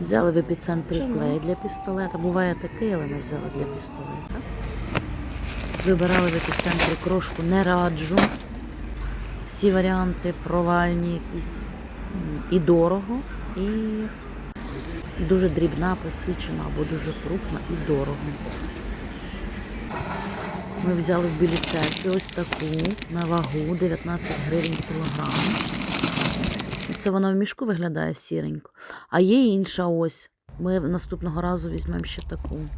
Взяли в епіцентрі клей для пістолета. Буває такий, але ми взяли для пістолета. Вибирали в епіцентрі крошку, не раджу. Всі варіанти провальні, якісь і дорого, і дуже дрібна, посічена або дуже крупна і дорого. Ми взяли в білій церкві ось таку на вагу 19 гривень кілограм. Це вона в мішку виглядає сіренько. А є інша ось. Ми наступного разу візьмемо ще таку.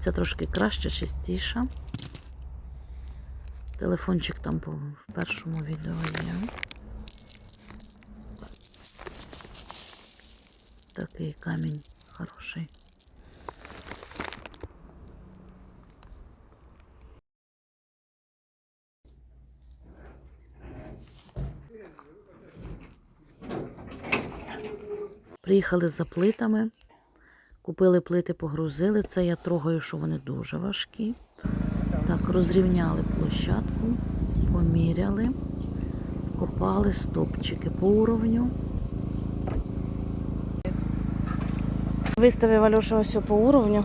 Це трошки краще, чистіша. Телефончик там в першому відео є. Такий камінь хороший. Приїхали за плитами, купили плити, погрузили. Це я трогаю, що вони дуже важкі. Так, розрівняли площадку, поміряли, вкопали стопчики по уровню. Виставив Альоша ось по уровню.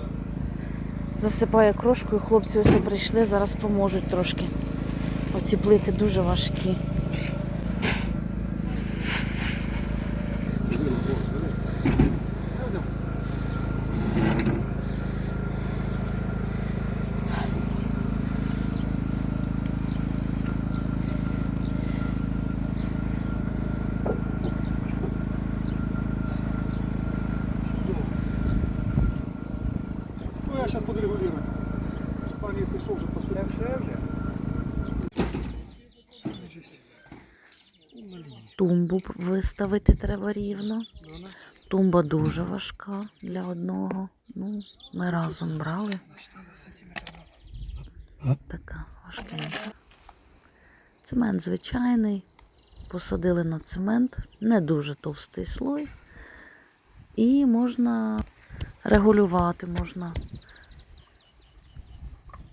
Засипає крошкою, хлопці ось прийшли, зараз поможуть трошки. Оці плити дуже важкі. Ну, я сейчас подрегулирую. Пан, если что, уже пацан. Тумбу виставити треба рівно. Тумба дуже важка для одного. Ну, ми разом брали. Така важкенька. Цемент звичайний. Посадили на цемент, не дуже товстий слой. І можна регулювати, можна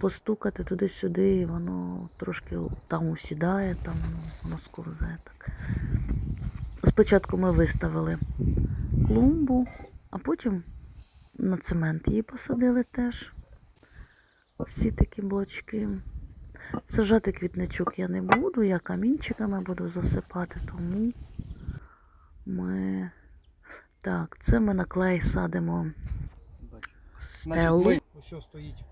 постукати туди-сюди, і воно трошки там усідає, там воно сковзає так. Спочатку ми виставили клумбу, а потім на цемент її посадили теж. Всі такі блочки. Сажати квітничок я не буду, я камінчиками буду засипати, тому ми. Так, це ми на клей садимо стелу. Все стоїть.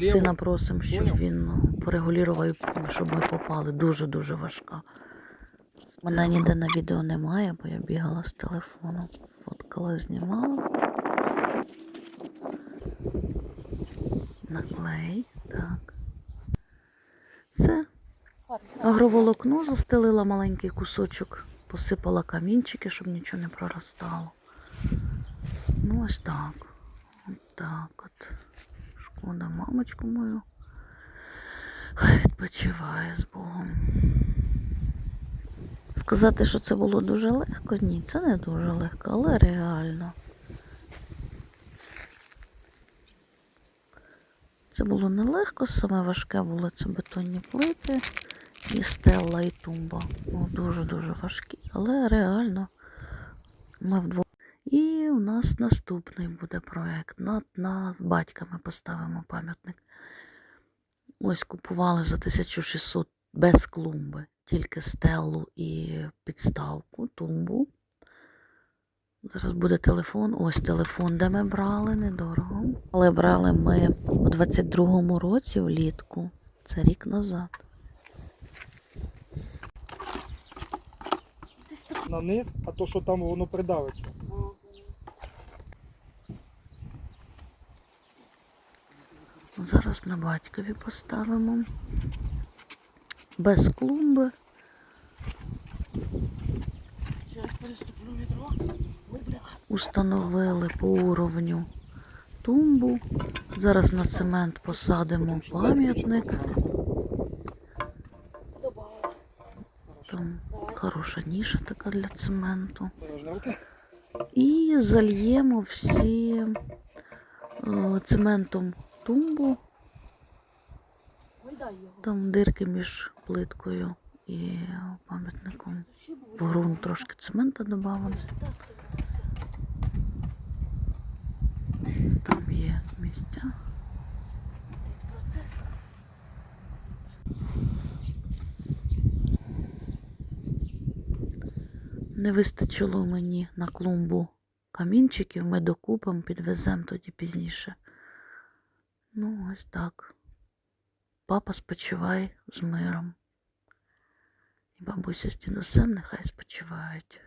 Сина просимо, щоб він ну, порегулював, щоб ми попали. Дуже-дуже важка. Мене ніде на відео немає, бо я бігала з телефону. Фоткала, знімала. Наклей. Так. Це агроволокно застелила маленький кусочок, посипала камінчики, щоб нічого не проростало. Ну, ось так. От так от. Шкода мамочку мою. Відпочиває з Богом. Сказати, що це було дуже легко, ні, це не дуже легко, але реально. Це було нелегко, саме важке було це бетонні плити і стелла, і тумба. Дуже-дуже важкі, але реально ми вдвох. І у нас наступний буде проект. Над, на батька ми поставимо пам'ятник. Ось купували за 1600 без клумби, тільки стелу і підставку, тумбу. Зараз буде телефон. Ось телефон, де ми брали, недорого. Але брали ми у 22-му році влітку. Це рік назад. На низ, а то, що там воно придавиться. Зараз на батькові поставимо. Без клумби. Установили по уровню тумбу. Зараз на цемент посадимо пам'ятник. Там хороша ніша така для цементу. І зальємо всі е, цементом тумбу. Там дирки між плиткою і пам'ятником в ґрунт трошки цемента додавано. Там є місця. Не вистачило мені на клумбу камінчиків, ми докупимо, підвеземо тоді пізніше. Ну, ось так. Папа спочивай з миром. І бабуся з дідусем нехай спочивають.